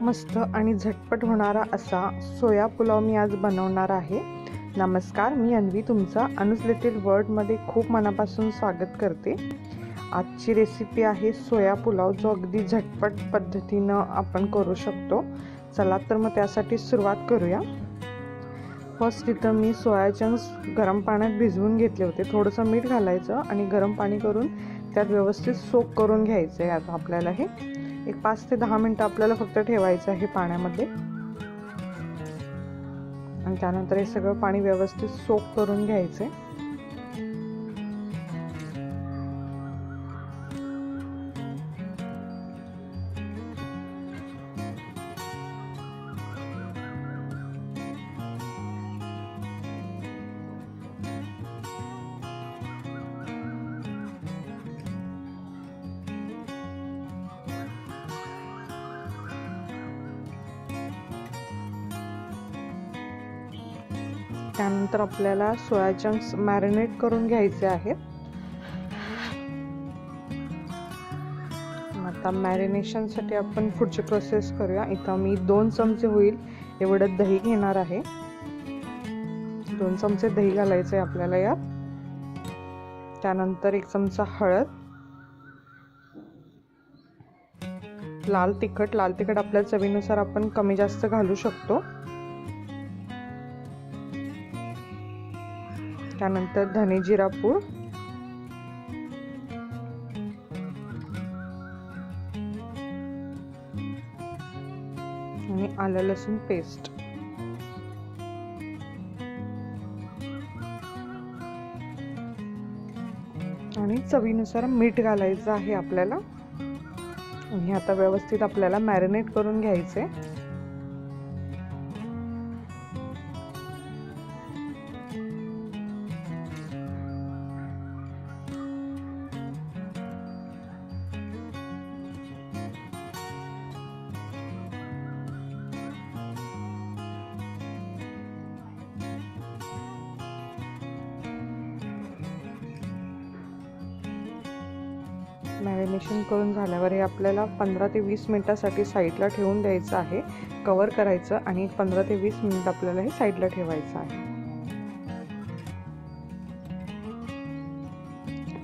मस्त आणि झटपट होणारा असा सोया पुलाव मी आज बनवणार आहे. नमस्कार मी अन्वी तुमचा अनुज लिटिल वर्ल्डमध्ये खूप मनापासून स्वागत करते. आजची रेसिपी आहे सोया पुलाव जो अगदी झटपट पद्धतीनं आपण करू शकतो. चला तर मग त्यासाठी सुरुवात करूया. फर्स्ट इथं मी सोया चंक्स गरम पाण्यात भिजवून घेतले होते. थोडंसं मीठ घालायचं आणि गरम पाणी करून त्यात व्यवस्थित सोक करून घ्यायचं आहे आता आपल्याला हे. एक पाच ते दहा मिनटं आपल्याला फक्त ठेवायचं आहे पाण्यामध्ये. आणि त्यानंतर हे सगळं पाणी व्यवस्थित सोक करून घ्यायचं आहे त्यानंतर आपल्याला सोया चंक्स मॅरिनेट करून घ्यायचे आहेत. आता मॅरिनेशनसाठी आपण पुढची प्रोसेस करूया. इथं मी दोन चमचे होईल एवढं दही घेणार आहे. दोन चमचे दही घालायचे आपल्याला यात. त्यानंतर एक चमचा हळद. लाल तिखट. लाल तिखट आपल्या चवीनुसार आपण कमी जास्त घालू शकतो. त्यानंतर धने जिरा पूड. आणि आलं लसूण पेस्ट आणि चवीनुसार मीठ घालायचं आहे आपल्याला. आणि आता व्यवस्थित आपल्याला मॅरिनेट करून घ्यायचे मॅरिनेशन करून झाल्यावर हे आपल्याला पंधरा ते वीस मिनटासाठी साईडला ठेवून द्यायचं आहे. कवर करायचं आणि पंधरा ते वीस मिनिट आपल्याला हे साईडला ठेवायचं आहे.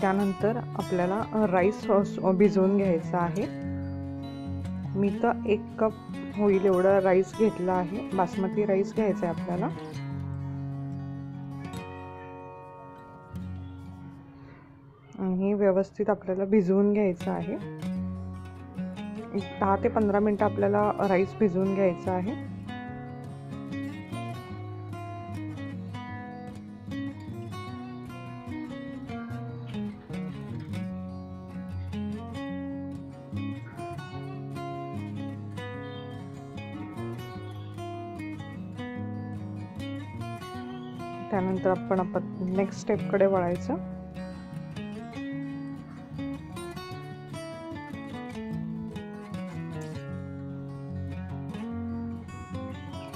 त्यानंतर आपल्याला राईस भिजवून घ्यायचा आहे. मी तर एक कप होईल एवढं राईस घेतला आहे. बासमती राईस घ्यायचा आहे आपल्याला. आणि व्यवस्थित आपल्याला भिजवून घ्यायचं आहे. दहा ते पंधरा मिनटं आपल्याला राईस भिजवून घ्यायचा आहे. त्यानंतर आपण आपण नेक्स्ट स्टेपकडे वळायचं.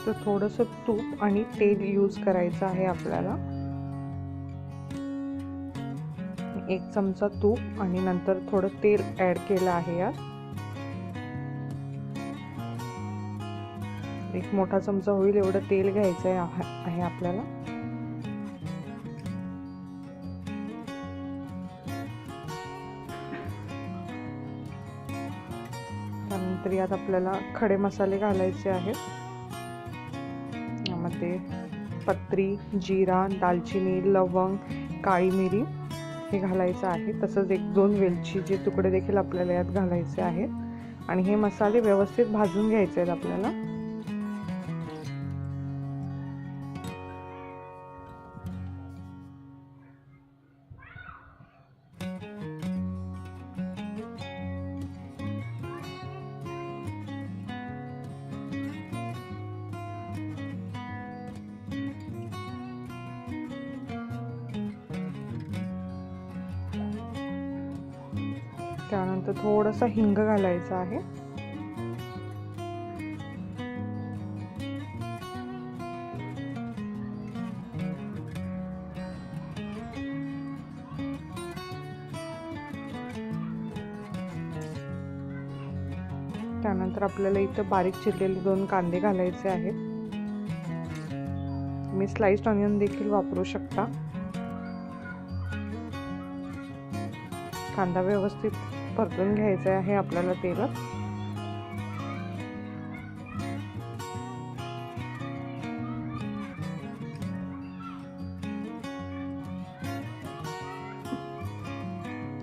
तर थोडंसं तूप आणि तेल यूज करायचं आहे आपल्याला. एक चमचा तूप आणि नंतर थोडं तेल ॲड केलं आहे यात. एक मोठा चमचा होईल एवढं तेल घ्यायचं आहे आपल्याला. त्यानंतर यात आपल्याला खडे मसाले घालायचे आहेत. यामध्ये पत्री जिरा दालचिनी लवंग काळी मिरी हे घालायचं आहे. तसंच एक दोन वेलचीचे तुकडे देखील आपल्याला यात घालायचे आहेत. आणि हे मसाले व्यवस्थित भाजून घ्यायचे आहेत आपल्याला. त्यानंतर थोडंसं हिंग घालायचं आहे. त्यानंतर आपल्याला इथं बारीक चिरलेले दोन कांदे घालायचे आहेत. तुम्ही स्लाइस्ड ऑनियन देखील वापरू शकता. कांदा व्यवस्थित परतून घ्यायचं आहे आपल्याला तेल.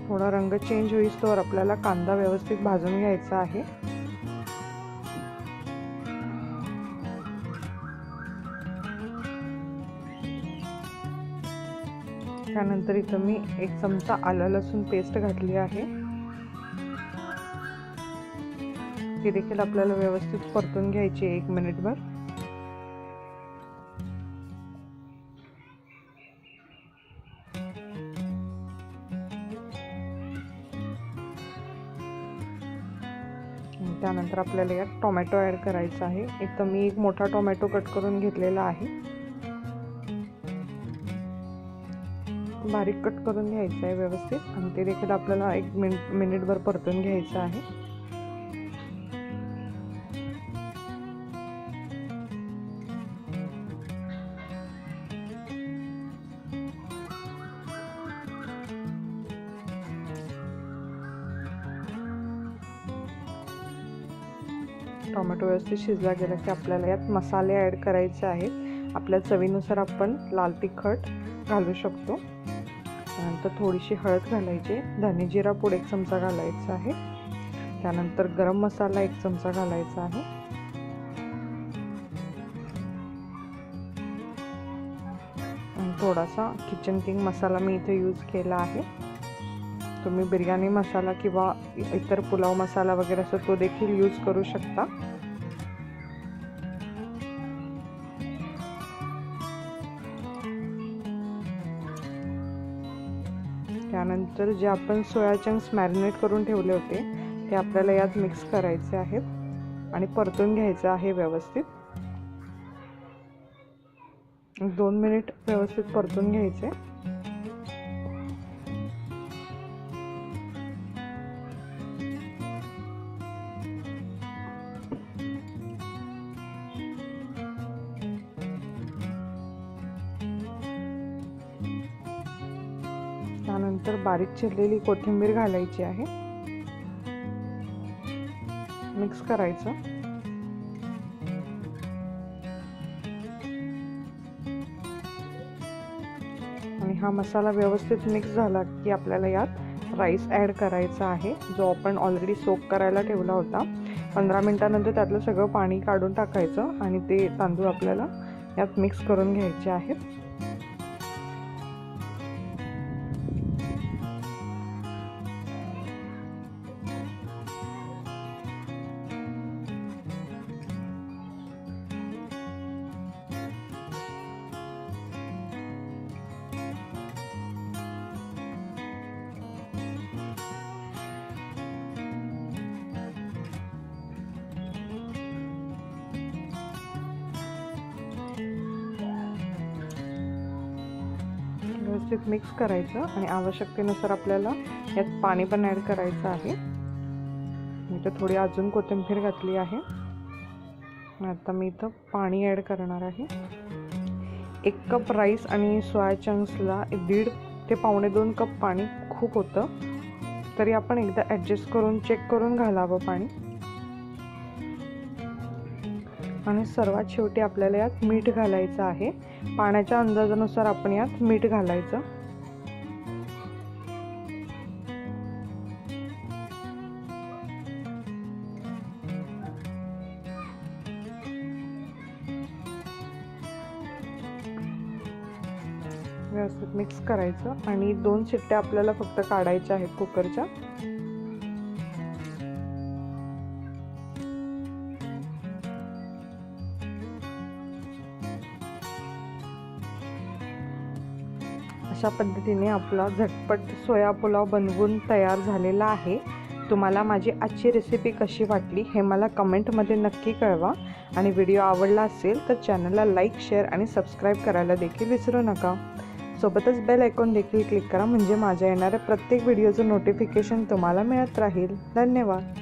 थोडा रंग चेंज होईस तर आपल्याला कांदा व्यवस्थित भाजून घ्यायचा आहे. त्यानंतर इथं मी एक चमचा आलं लसूण पेस्ट घातली आहे. ती देखील आपल्याला व्यवस्थित परतून घ्यायची एक मिनिटभर. त्यानंतर आपल्याला यात टोमॅटो ॲड करायचा आहे. इथं मी एक मोठा टोमॅटो कट करून घेतलेला आहे. बारीक कट करून घ्यायचं आहे व्यवस्थित. आणि ते देखील आपल्याला एक मिन मिनिटभर परतून घ्यायचं आहे. टोमॅटो व्यवस्थित शिजला गेला की आपल्याला यात मसाले ॲड करायचे आहेत. आपल्या चवीनुसार आपण लाल तिखट घालू शकतो. त्यानंतर थोडीशी हळद घालायची. धने जिरा पूड एक चमचा घालायचा आहे. त्यानंतर गरम मसाला एक चमचा घालायचा आहे. थोडासा किचन किंग मसाला मी इथे यूज केला आहे. तुम्ही बिर्याणी मसाला किंवा इतर पुलाव मसाला वगैरे असं तो देखील यूज करू शकता. त्यानंतर जे आपण सोया चंक्स मॅरिनेट करून ठेवले होते ते आपल्याला यात मिक्स करायचे आहेत आणि परतून घ्यायचं आहे व्यवस्थित. दोन मिनिट व्यवस्थित परतून घ्यायचे. त्यानंतर बारीक चिरलेली कोथिंबीर घालायची आहे. मिक्स करायचं. आणि हा मसाला व्यवस्थित मिक्स झाला की आपल्याला यात राईस ॲड करायचा आहे जो आपण ऑलरेडी सोक करायला ठेवला होता. पंधरा मिनटानंतर त्यातलं सगळं पाणी काढून टाकायचं आणि ते तांदूळ आपल्याला यात मिक्स करून घ्यायचे आहेत. व्यवस्थित मिक्स करायचं आणि आवश्यकतेनुसार आपल्याला यात पाणी पण ॲड करायचं आहे. मी तर थोडी अजून कोथिंबीर घातली आहे. आता मी इथं पाणी ॲड करणार आहे. एक कप राईस आणि सोया चंक्सला दीड ते पावणे दोन कप पाणी खूप होतं. तरी आपण एकदा ॲडजस्ट करून चेक करून घालावं पाणी. आणि सर्वात शेवटी आपल्याला यात मीठ घालायचं आहे. पाण्याच्या अंदाजानुसार आपण यात मीठ घालायचं. व्यवस्थित मिक्स करायचं आणि दोन शिट्ट्या आपल्याला फक्त काढायच्या आहेत कुकरच्या. अशा पद्धतीने आपला झटपट सोया पुलाव बनवून तयार झालेला आहे. तुम्हाला माझी आजची रेसिपी कशी वाटली हे मला कमेंटमध्ये नक्की कळवा. आणि व्हिडिओ आवडला असेल तर चॅनलला लाईक शेअर आणि सबस्क्राईब करायला देखील विसरू नका. सोबतच बेल आयकॉन देखील क्लिक करा म्हणजे माझ्या येणाऱ्या प्रत्येक व्हिडिओचं नोटिफिकेशन तुम्हाला मिळत राहील. धन्यवाद.